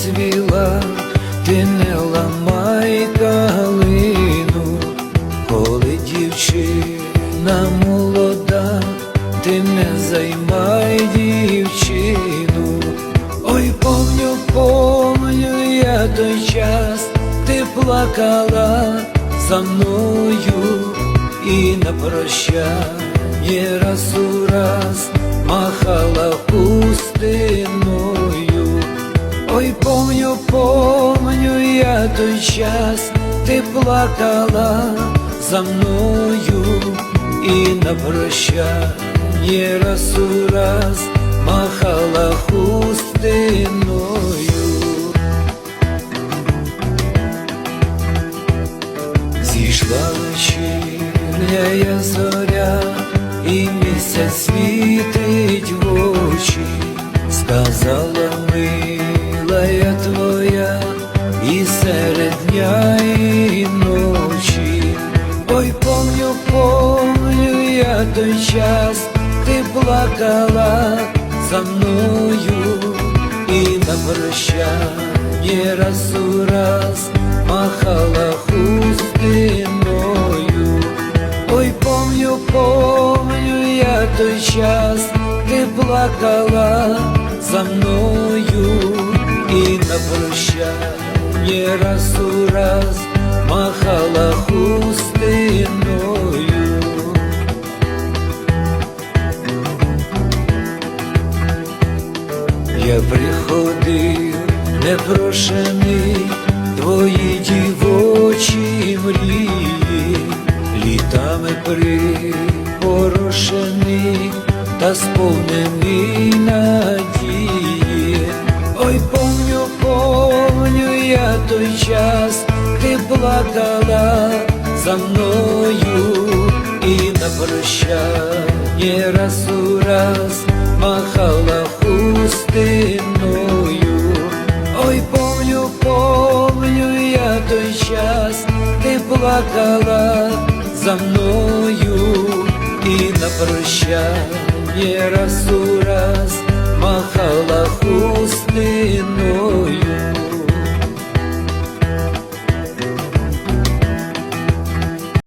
розцвіла, ти не ламай калину, коли дівчина молода, ти не займай дівчину. Ой, помню, помню я той час, ти плакала за мною і на прощання раз у раз махала пустиною. Ой, помню, помню я той час, ти плакала за мною і на прощання раз у раз махала хустиною. Зійшла вечірня зоря, і місяць очі, сказала милая твоя, і серед дня і ночі. Ой, помню, помню я той час, ти плакала за мною і на прощання раз у раз махала хустиною. Ой, помню, помню я той час, ти плакала за мною і на прощання раз у раз махала хустиною. Я приходив непрошений, твої дівочі мрії, літами припорошений та сповнений надії. Той час, ти плакала за мною і на прощання раз у раз махала хустиною. Ой, помню, помню я той час, ти плакала за мною і на прощання раз у раз махала хустиною.